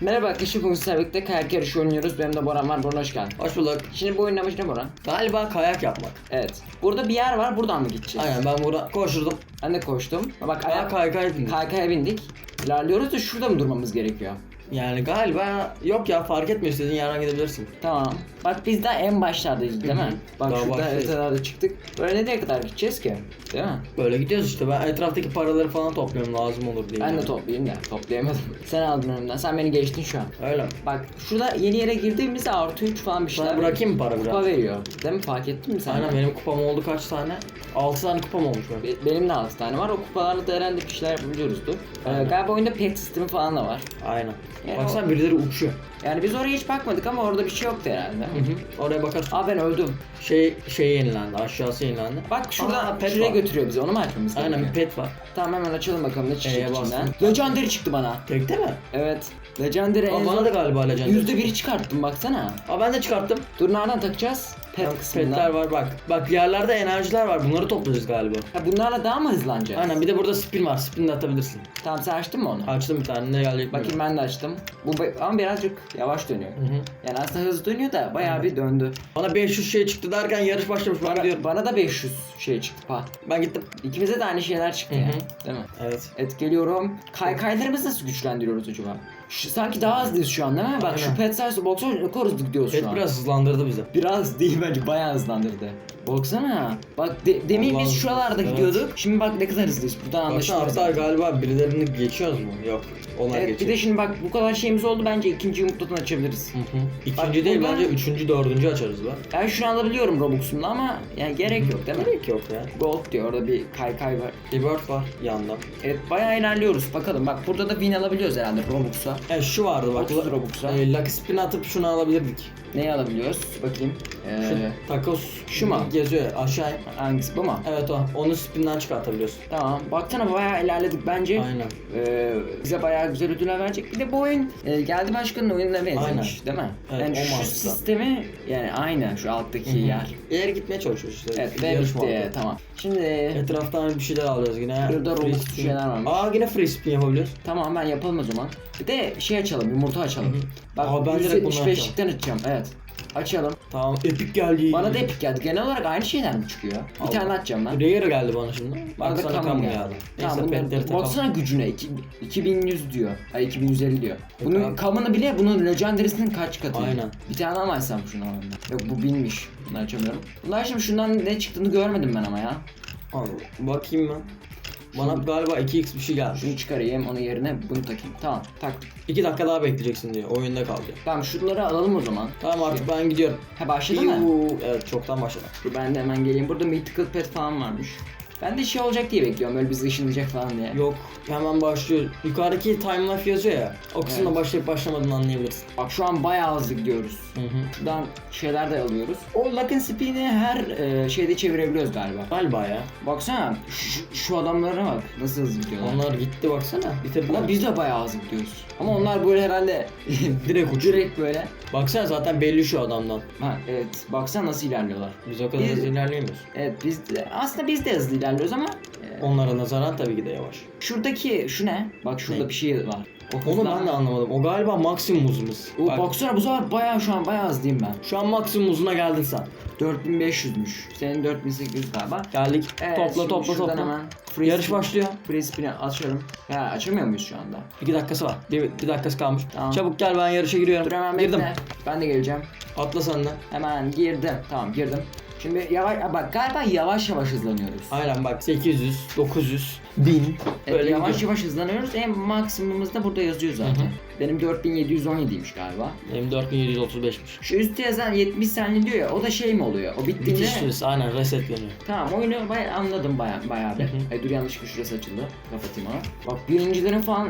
Merhaba arkadaşlar bugün sizlerle birlikte kayak yarışı oynuyoruz. Benim de Boran var. Boran hoş geldin. Hoş bulduk. Şimdi bu oyunun amacı ne Boran? Galiba kayak yapmak. Evet. Burada bir yer var. Buradan mı gideceğiz? Aynen ben burada koşturdum. Ben de koştum. Bak Ayak ayak kaykay bindim. kaykaya bindik. İlerliyoruz da şurada mı durmamız gerekiyor? Yani galiba yok ya fark etmiyor istediğin yerden gidebilirsin. Tamam. Bak biz daha en başlardayız değil mi? Bak Daha şurada baştayız. çıktık. Böyle nereye kadar gideceğiz ki? Değil mi? Böyle gidiyoruz işte ben etraftaki paraları falan topluyorum lazım olur diye. Ben de yani. toplayayım da toplayamadım. Sen aldın önümden. Sen beni geçtin şu an. Öyle mi? Bak şurada yeni yere girdiğimizde artı 3 falan bir şeyler Sana bırakayım mı para Kupa biraz? veriyor. Değil mi? Fark ettin mi sen? Aynen benim kupam oldu kaç tane? 6 tane kupam olmuş benim. Be- Benim de 6 tane var. O kupalarla da herhalde bir şeyler Ee, Aynen. galiba oyunda pet sistemi falan da var. Aynen. Yani Baksana birileri uçuyor. Yani biz oraya hiç bakmadık ama orada bir şey yoktu herhalde. Hı hı. Oraya bakarsın. Aa ben öldüm. Şey şey yenilendi aşağısı yenilendi. Bak şurada şuraya götürüyor bizi. Onu mu açmamız Aynen gerekiyor? bir pet var. Tamam hemen açalım bakalım ne çıkacak E'ye içinden. Legendary çıktı bana. Tekte mi? Evet. Legendary en Aa, bana zor. da galiba Legendary. Yüzde biri çıkarttım baksana. Aa ben de çıkarttım. Dur nereden takacağız? Pet kısmından. petler var bak. Bak yerlerde enerjiler var. Bunları toplayacağız galiba. Ha, bunlarla daha mı hızlanacağız? Aynen bir de burada spin var. Spin de atabilirsin. Tamam sen açtın mı onu? Açtım bir tane ne gelecek Bakayım ben de açtım. Bu be- ama birazcık yavaş dönüyor. Hı hı. Yani aslında hızlı dönüyor da bayağı bir döndü. Bana 500 şey çıktı derken yarış başlamış. Bana, gidiyorum. bana da 500 şey çıktı pa. Ben gittim. İkimize de aynı şeyler çıktı Hı hı. yani. Değil mi? Evet. Geliyorum. Kaykaylarımızı nasıl güçlendiriyoruz acaba? Şu, sanki daha hızlıyız şu an değil mi? Bak şu Aynen. pet size boxer ne kadar hızlı gidiyoruz şu Pet an. biraz hızlandırdı bizi. Biraz değil bence bayağı hızlandırdı. Baksana. Bak de- demin Allah'ım. biz şuralarda Evet. gidiyorduk. Şimdi bak ne kadar hızlıyız. Buradan Baksana anlaşılıyor. hatta galiba birilerini geçiyoruz mu? Yok. Onlar Evet bir geçiyor. de şimdi bak bu kadar şeyimiz oldu bence ikinci yumurtadan açabiliriz. Hı hı. İkinci Bak değil burada- bence üçüncü dördüncü açarız be. Ben şunu alabiliyorum Robux'umla ama yani gerek yok değil mi? Gerek yok ya. Gold diyor orada bir kaykay var. Rebirth var yandan. Evet bayağı ilerliyoruz. Bakalım bak burada da win alabiliyoruz herhalde Robux'a. Evet şu vardı bak. 30 Robux'a. E, Lucky Spin atıp şunu alabilirdik. Neyi alabiliyoruz? Bakayım. Şu Ee, takos şu mu? Geziyor aşağı. hangisi bu mu? Evet o. Onu spinden çıkartabiliyorsun. Tamam. Baksana bayağı ilerledik bence. Aynen. Ee, bize bayağı güzel ödüller verecek. Bir de bu oyun e, geldi başkanın oyununa benzemiş değil mi? Evet, yani o şu mantıkla. sistemi yani aynı şu alttaki Hı hı. yer. İleri gitmeye çalışıyoruz işte. Evet ve bitti. Tamam. Şimdi Etraftan bir şeyler alacağız yine. Robux spin. şeyler varmış. Aa yine free spin yapabiliyoruz. tamam ben yapalım o zaman. Bir de şey açalım yumurta açalım. Hı hı. Bak Aa, ben direkt bunu 175'likten açacağım. Evet. Açalım. Tamam epic geldi. Bana da epic geldi. Genel olarak aynı şeyler mi çıkıyor? Bir Allah. tane açacağım ben. Rare geldi bana şimdi. Bana da kamu geldi. geldi. Tamam Neyse petleri takalım. baksana gücüne. iki- 2100 diyor. Ay 2150 diyor. Bunun Tamam. kamını bile bunun legendary'sinin kaç katı? Aynen. Bir tane daha mı açsam şunu alalım Yok bu binmiş. Bunu açamıyorum. Bunlar şimdi şundan ne çıktığını görmedim ben ama ya. Al, Bakayım ben. Bana galiba 2x bir şey geldi. Şunu çıkarayım onun yerine bunu takayım. Tamam taktık. 2 dakika daha bekleyeceksin diyor. Oyunda kalacak. Tamam şunları alalım o zaman. Tamam artık ben gidiyorum. Ha başladı mı? Evet çoktan başladı. Dur ben de hemen geleyim. Burada mythical pet falan varmış. Ben de şey olacak diye bekliyorum. Böyle bizi ışınlayacak falan diye. Yok hemen başlıyor. Yukarıdaki time life yazıyor ya. O kısımda Evet. başlayıp başlamadığını anlayabilirsin. Bak şu an bayağı hızlı gidiyoruz. Hı hı. Şuradan şeyler de alıyoruz. O Lock and Spin'i her e, şeyde çevirebiliyoruz galiba. Galiba ya. Baksana şu, şu adamlara bak nasıl hızlı gidiyorlar. Onlar gitti baksana. Bitirdiler. Ama biz de bayağı hızlı gidiyoruz. Ama onlar böyle herhalde direkt uçuyor. direkt böyle. Baksana zaten belli şu adamdan. Ha evet baksana nasıl ilerliyorlar. Biz o kadar Biz- hızlı ilerleyemiyoruz. Evet biz de, aslında biz de hızlı ilerliyoruz ama e, Onlara nazaran tabii ki de yavaş. şuradaki şu ne? Bak şurada Ne? bir şey var. O Onu ben de anlamadım. O galiba maksimum hızımız. O, Bak, baksana bu sefer bayağı şu an bayağı hızlıyım ben. şu an maksimum hızına geldin sen. 4500'müş. Senin 4800 galiba. Geldik. Evet, topla topla topla. Hemen free Yarış spin- başlıyor. Free spin'i açalım. Ha açamıyor muyuz şu anda? 2 dakikası var. Bir, bir dakikası kalmış. Tamam. Çabuk gel ben yarışa giriyorum. Dur hemen Girdim. bekle. Ben de geleceğim. Atla sen de. Hemen girdim. Tamam girdim. Şimdi yavaş bak galiba yavaş yavaş hızlanıyoruz. Aynen bak 800, 900, 1000. Evet, Böyle yavaş gidiyor. yavaş hızlanıyoruz. En maksimumumuz da burada yazıyor zaten. Hı hı. Benim 4717'ymiş galiba. Benim 4735'miş. Şu üstte yazan 70 saniye diyor ya o da şey mi oluyor? O bittiğinde Bitiş süresi aynen resetleniyor. Tamam oyunu bayağı anladım bayağı bayağı bir. Hı hı. E, dur yanlışlıkla şurası açıldı. Kapatayım onu. Bak birincilerin falan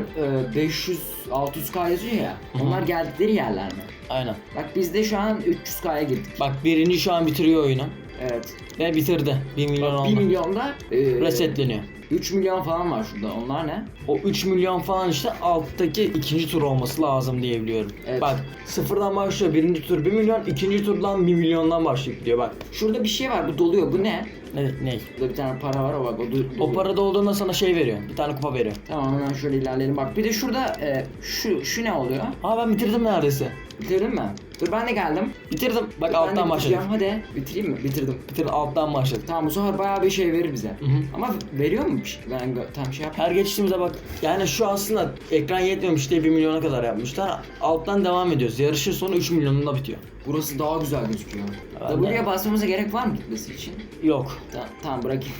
e, 500 600k yazıyor ya. Hı hı. Onlar geldikleri yerler mi? Aynen. Bak biz de şu an 300k'ya girdik. Bak birinci şu an bitiriyor oyunu. Evet. Ve bitirdi. 1 milyon Bak 1 oldu. milyonda e, Resetleniyor. 3 milyon falan var şurada. Onlar ne? O 3 milyon falan işte alttaki ikinci tur olması lazım diye biliyorum. Evet. Bak sıfırdan başlıyor birinci tur 1 milyon, ikinci turdan 1 milyondan başlayıp gidiyor bak. Şurada bir şey var. Bu doluyor. Bu ne? Ne, ne? Burada bir tane para var. O bak o do- O doluyor. parada olduğunda sana şey veriyor. Bir tane kupa veriyor. Tamam hemen şöyle ilerleyelim. Bak bir de şurada e, şu şu ne oluyor? Aa ben bitirdim neredeyse. Bitirdin mi? Dur ben de geldim. Bitirdim. Bak Dur, alttan başladım. Hadi. Bitireyim mi? Bitirdim. Bitirdim alttan başladım. Tamam bu sefer bayağı bir şey verir bize. Hı hı. Ama veriyor mu bir şey? Ben tam şey yap. Her geçtiğimizde bak yani şu aslında ekran yetmiyormuş diye 1 milyona kadar yapmışlar. Alttan devam ediyoruz. Yarışın sonu 3 milyonunda bitiyor. Burası daha güzel gözüküyor. Ben W'ye de- basmamıza gerek var mı gitmesi için? Yok. Ta- tamam bırakayım.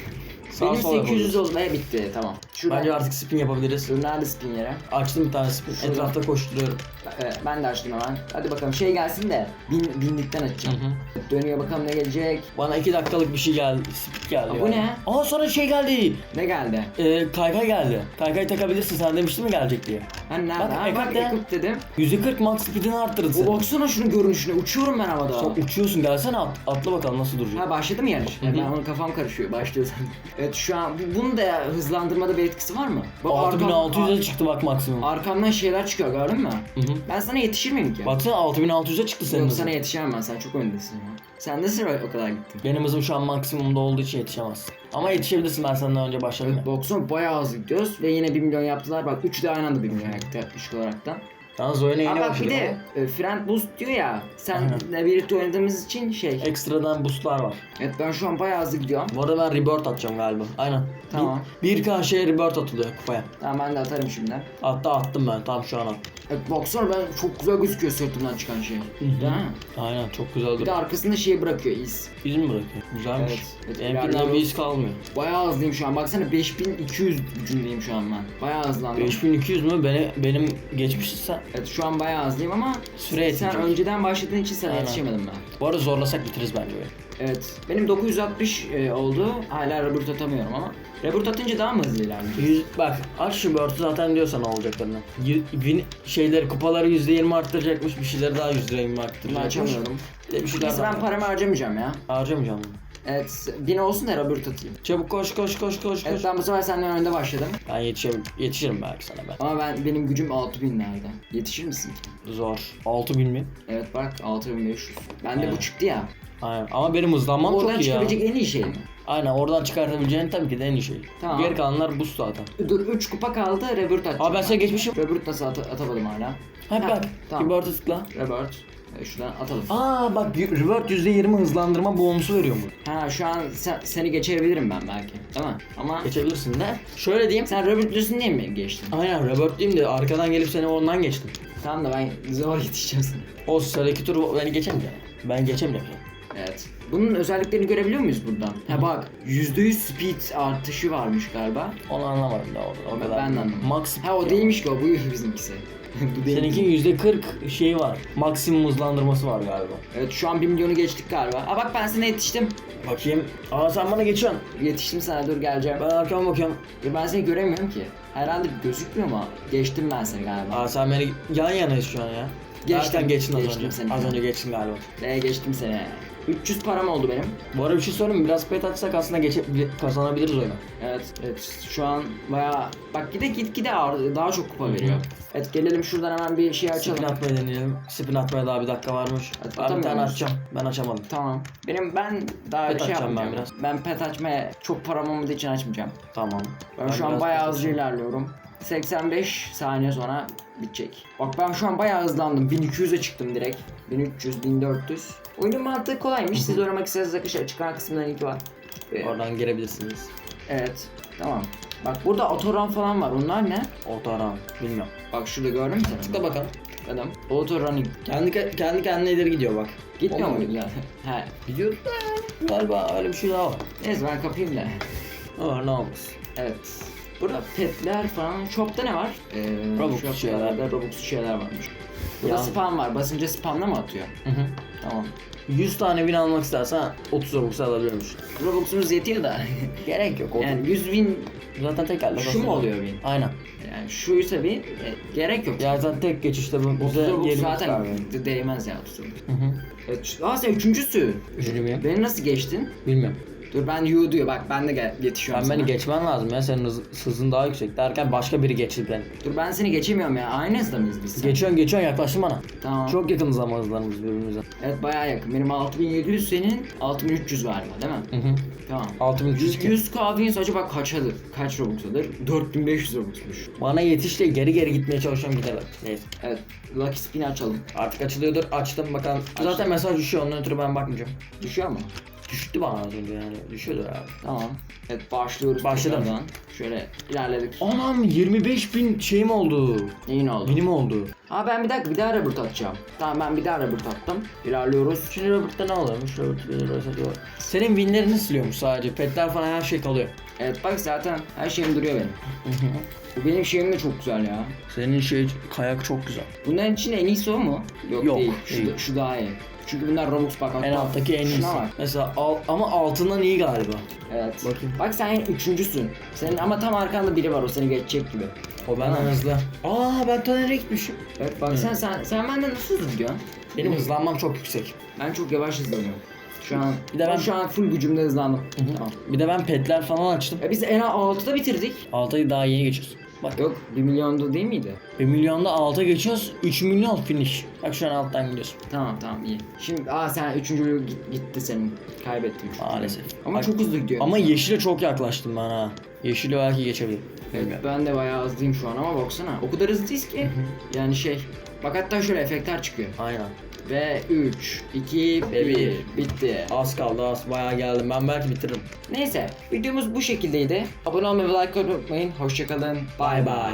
Sağ Benim sol 800 olmaya bitti tamam. Şuradan Bence artık spin yapabiliriz. Dur nerede spin yere? Açtım bir tane spin. Şurada. Etrafta koşturuyorum. Evet, ben de açtım hemen. Hadi bakalım şey gelsin de bin, binlikten açacağım. Hı hı. Dönüyor bakalım ne gelecek. Bana 2 dakikalık bir şey geldi. Spin geldi. Aa, bu yani. ne? Aa sonra şey geldi. Ne geldi? Ee, kaykay geldi. Kaykay takabilirsin sen demiştin mi gelecek diye. Ben nerede? Bak, Ha, bak ekip dedim. %40 max speedini arttırdı O seni. baksana şunun görünüşüne. Uçuyorum ben havada. Sen uçuyorsun gelsene at, atla bakalım nasıl duracak. Ha başladı mı yarış? Hı. Ben onun kafam karışıyor. Başlıyor zaten. evet şu an bu- bunun da hızlandırmada bir etkisi var mı? Bak, arkam- 6600'e çıktı bak maksimum. Arkamdan şeyler çıkıyor gördün mü? Hı hı. Ben sana yetişir miyim ki? Baksana 6600'e çıktı senin Yok hızın. sana yetişemem ben. Sen çok öndesin ya. Sen nasıl o kadar gittin? Benim hızım şu an maksimumda olduğu için yetişemezsin. Ama yetişebilirsin ben senden önce başladım ya. Boxon bayağı hızlı gidiyoruz ve yine 1 milyon yaptılar. Bak üçü de aynı anda 1 milyon yaptı yaklaşık olaraktan. Yalnız oyuna yeni Ama bak başladım. bir de e, friend boost diyor ya. Senle birlikte oynadığımız için şey. ama Ekstradan boostlar var. Evet ben şu an bayağı hızlı gidiyorum. Bu arada ben rebirth atacağım galiba. Aynen. Tamam. Bir, 1K şeye rebirth atılıyor kupaya. Tamam ben de atarım şimdi. Hatta attım ben tam şu an attım. Evet baksana ben çok güzel gözüküyor sırtımdan çıkan şey. Değil mi? Aynen çok güzel Bir duruyor. de arkasında şey bırakıyor iz. İz mi bırakıyor? Güzelmiş. Evet, evet, Benimkinden bir iz kalmıyor. Bayağı hızlıyım şu an. Baksana 5200 gücündeyim şu an ben. Bayağı hızlandım. 5200 mü? Beni, benim geçmişsin sen. Evet şu an bayağı hızlıyım ama Süre sen önceden başladığın için sana Aynen. yetişemedim ben. Bu arada zorlasak bitiririz bence böyle. Evet. Benim 960 e, oldu. Hala reboot atamıyorum ama. Reboot atınca daha mı hızlı ilerliyor? Yüz, bak aç şu börtü zaten diyorsa ne olacaklarını. Y- win, şeyleri kupaları %20 arttıracakmış bir şeyleri daha %20 Bunu arttıracakmış. açamıyorum. Bir de bir şeyler Neyse ben paramı harcamayacağım ya. Harcamayacağım bunu. Evet. 1000 olsun da reboot atayım. Çabuk koş koş koş koş koş. Evet ben bu sefer senden önde başladım. Ben yetişirim, yetişirim belki sana ben. Ama ben benim gücüm 6000'lerde. Yetişir misin ki? Zor. 6000 mi? Evet bak 6500. Bende bu Evet. çıktı ya. Aynen. Ama benim hızlanmam Bu oradan çok iyi ya. çıkabilecek en iyi şey mi? Aynen oradan çıkartabileceğin tabii ki de en iyi şey. Tamam. Geri kalanlar boost zaten. Dur 3 kupa kaldı reboot atacağım. Aa ben sana geçmişim. Reboot nasıl at- atamadım hala. Ha bak. tamam. Keyboard'a tıkla. Reboot. E, şuradan atalım. Aa bak revert %20 hızlandırma bonusu veriyor bu. Ha şu an sen- seni geçebilirim ben belki. Değil mi? Ama Geçebilirsin de. Şöyle diyeyim. sen diyorsun diye mi geçtin? Aynen revert diyeyim de arkadan gelip seni ondan geçtim. Tamam da ben zor yetişeceğim sana. O sıradaki tur beni geçemeyecek. Ben geçemeyeceğim. Evet. Bunun özelliklerini görebiliyor muyuz buradan? Ha bak %100 speed artışı varmış galiba. Onu anlamadım da o, o Ben- kadar. ben de anlamadım. Max Ha o değilmiş ki o bu bizimkisi. bu değil. Seninki %40 şey var. Maksimum hızlandırması var galiba. Evet şu an 1 milyonu geçtik galiba. Aa bak ben sana yetiştim. Bakayım. Aa sen bana geçiyorsun. Yetiştim sana dur geleceğim. Ben arkama bakıyorum. Dur ben seni göremiyorum ki. Herhalde gözükmüyor mu? Geçtim ben seni galiba. Aa sen beni yan yanayız şu an ya. Geçtim, Zaten geçtin az geçtim önce. seni. Az önce geçtin galiba. Ve geçtim seni. 300 param oldu benim. Bu arada bir şey söyleyeyim mi? Biraz pet açsak aslında geçe, kazanabiliriz oyunu. Evet, evet. Şu an baya bak gide git gide ağır, daha çok kupa veriyor. Evet gelelim şuradan hemen bir şey açalım. Spin atmayı deneyelim. Spin atmaya daha bir dakika varmış. Ben bir tane açacağım. Ben açamadım. Tamam. Benim ben daha Pet şey açacağım ben yapmayacağım. biraz. Ben pet açmaya çok param olmadığı için açmayacağım. Tamam. Ben, şu an biraz bayağı pet hızlı ilerliyorum. 85 saniye sonra bitecek. Bak ben şu an bayağı hızlandım. 1200'e çıktım direkt. 1300, 1400. Oyunun mantığı kolaymış. Siz oynamak isterseniz arkadaşlar açıklama kısmından linki var. Ee, Oradan girebilirsiniz. Evet. Tamam. Bak burada otoran falan var. Onlar ne? Orta Bilmiyorum. Bak şurada gördün mü sen? Tıkla bakalım. Adam. Autorunning. Kendi kendi kendine ileri gidiyor bak. Gitmiyor mu? Ya. He. Gidiyor da galiba öyle bir şey daha var. Neyse ben kapayım da. Var ne olmaz. Evet. Burada petler falan. Shop'ta ne var? Ee, Robux shop'ta şeyler. da Robux'lu şeyler varmış. Burada Ya. spam var. Basınca spamla mı atıyor? Hı hı. Tamam. 100 tane win almak istersen 30 Robux alabiliyormuş. Robux'umuz yetiyor da. Gerek yok. yani 100 bin Zaten tek elde. şu mu oluyor bin? Aynen. Yani şuysa bin e, gerek yok. Ya zaten tek geçişte bu 30 bize Robux yerimiz zaten de- değmez ya 30 Robux. Hı hı. Evet. şu- Aa sen üçüncüsü. Üçüncü müyüm? Beni nasıl geçtin? Bilmiyorum. Dur ben you diyor bak ben de gel yetişiyorum Ben sana. beni geçmen lazım ya senin hız, hızın daha yüksek derken başka biri geçti beni. Dur ben seni geçemiyorum ya. Aynı hızda mıyız biz? Geçiyorsun geçiyorsun yaklaştın bana. Tamam. Çok yakınız ama hızlarımız birbirimize. Evet bayağı yakın. Benim 6700 senin 6300 galiba değil mi? Hı hı. Tamam. 6300 100, 100 kahveyin acaba kaç adı? Kaç Robux'adır? 4500 Robux'muş. Bana yetiş de geri geri gitmeye çalışıyorum gidelim. Neyse. Evet. Lucky Spin'i açalım. Artık açılıyordur. Açtım bakalım. Zaten mesaj düşüyor ondan ötürü ben bakmayacağım. Düşüyor mu? Düştü bana az önce yani. Düşüyordur abi. Tamam. Evet başlıyoruz. Başladım. tekrardan. Şöyle ilerledik. Anam 25 bin şeyim oldu. Neyin oldu? Benim oldu. Ha ben bir dakika bir daha Robert atacağım. Tamam ben bir daha Robert attım. İlerliyoruz. Şimdi Robert'ta ne oluyormuş? Robert bir lira satıyor. Senin winlerini siliyormuş sadece. Petler falan her şey kalıyor. Evet bak zaten her şeyim duruyor benim. Bu benim şeyim de çok güzel ya. Senin şey kayak çok güzel. Bunların için en iyisi o mu? Yok, Yok, değil. Şu, değil. şu daha iyi. Çünkü bunlar Robux bak. En alttaki en şuna iyisi. bak. Mesela al, ama altından iyi galiba. Evet. Bakayım. Bak sen üçüncüsün. Senin ama tam arkanda biri var o seni geçecek gibi. O benden hızlı. Aa ben Taner'e gitmişim. Evet bak sen sen sen benden nasıl hızlı gidiyorsun? Benim hızlanmam çok yüksek. Ben çok yavaş hızlanıyorum. Şu an Bir de ben- şu an full gücümde hızlandım. Tamam. Bir de ben petler falan açtım. Ya biz en az 6'da bitirdik. Altayı daha yeni geçiyoruz. Bak Yok 1 milyonda değil miydi? 1 milyonda alta geçiyoruz. 3 milyon finish. Bak şu an alttan gidiyorsun. Tamam tamam iyi. Şimdi aa sen üçüncülüğü git- gitti senin. Kaybettin. üçüncülüğü. Maalesef. Ama Bak- çok hızlı gidiyor. Ama yeşile çok yaklaştım ben ha. Yeşili belki geçebilirim. Evet, Bilmiyorum. ben de bayağı hızlıyım şu an ama baksana. O kadar hızlıyız ki. yani şey. Bak hatta şöyle efektler çıkıyor. Aynen. Ve 3, 2, Ve 1. bir. Bitti. Az kaldı az bayağı geldim. Ben belki bitiririm. Neyse videomuz bu şekildeydi. Abone olmayı ve like atmayı unutmayın. Hoşçakalın. Bay bay.